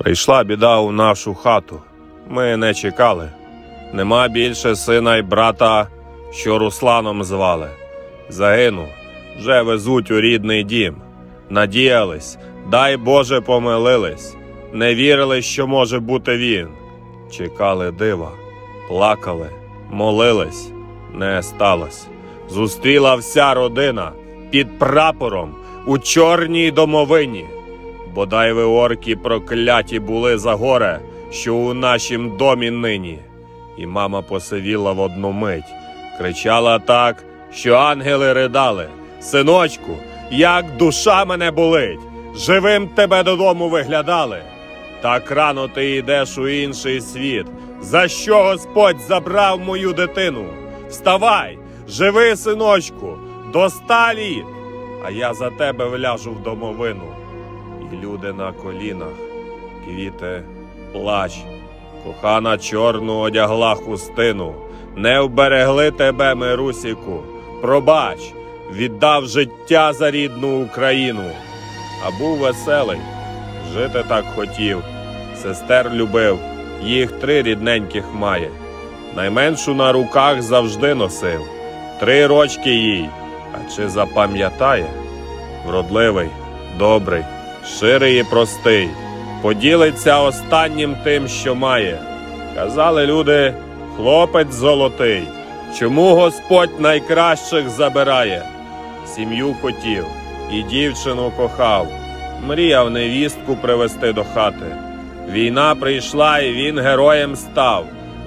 Прийшла біда у нашу хату. Ми не чекали. Нема більше сина й брата, що Русланом звали. Загинув, вже везуть у рідний дім. Надіялись, дай Боже помилились, не вірили, що може бути він. Чекали дива, плакали, молились, не сталось. Зустріла вся родина під прапором у чорній домовині. Бодай ви орки прокляті були за горе, що у нашім домі нині. І мама посивіла в одну мить, кричала так, що ангели ридали. Синочку, як душа мене болить, живим тебе додому виглядали. Так рано ти йдеш у інший світ. За що Господь забрав мою дитину? Вставай, живи, синочку, до ста літ, а я за тебе вляжу в домовину. Люди на колінах, квіти, плач, кохана чорну одягла хустину, не вберегли тебе, Мирусіку, пробач, віддав життя за рідну Україну. А був веселий, жити так хотів, сестер любив, їх три рідненьких має. Найменшу на руках завжди носив, три рочки їй, а чи запам'ятає? Вродливий, добрий, ширий і простий, поділиться останнім тим, що має. Казали люди, хлопець золотий, чому Господь найкращих забирає? Сім'ю хотів і дівчину кохав, мріяв невістку привести до хати. Війна прийшла, і він героєм став,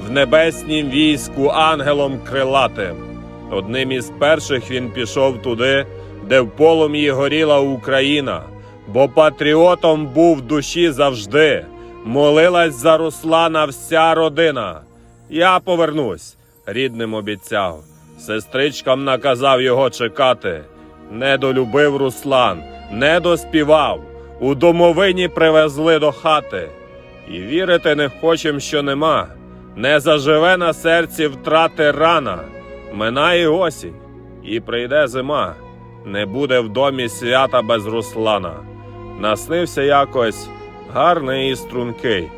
в небеснім війську ангелом крилатим. Одним із перших він пішов туди, де в полум'ї горіла Україна, бо патріотом був в душі завжди. Молилась за Руслана вся родина. Я повернусь, рідним обіцяв. Сестричкам наказав його чекати. Не долюбив Руслан, не доспівав. У домовині привезли до хати. І вірити не хочем, що нема. Не заживе на серці втрати рана. Минає осінь, і прийде зима. Не буде в домі свята без Руслана. Наснився якось гарний і стрункий.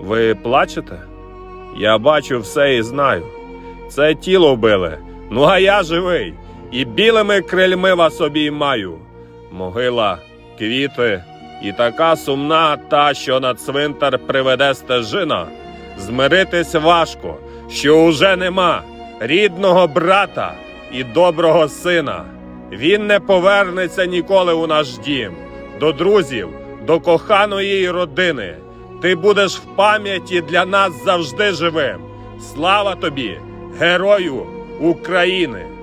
Ви плачете? Я бачу все і знаю. Це тіло вбили, ну а я живий, і білими крильми вас обіймаю. Могила, квіти, і така сумна та, що на цвинтар приведе стежина. Змиритись важко, що уже нема рідного брата і доброго сина. Він не повернеться ніколи у наш дім, до друзів, до коханої родини. Ти будеш в пам'яті для нас завжди живим. Слава тобі, герою України!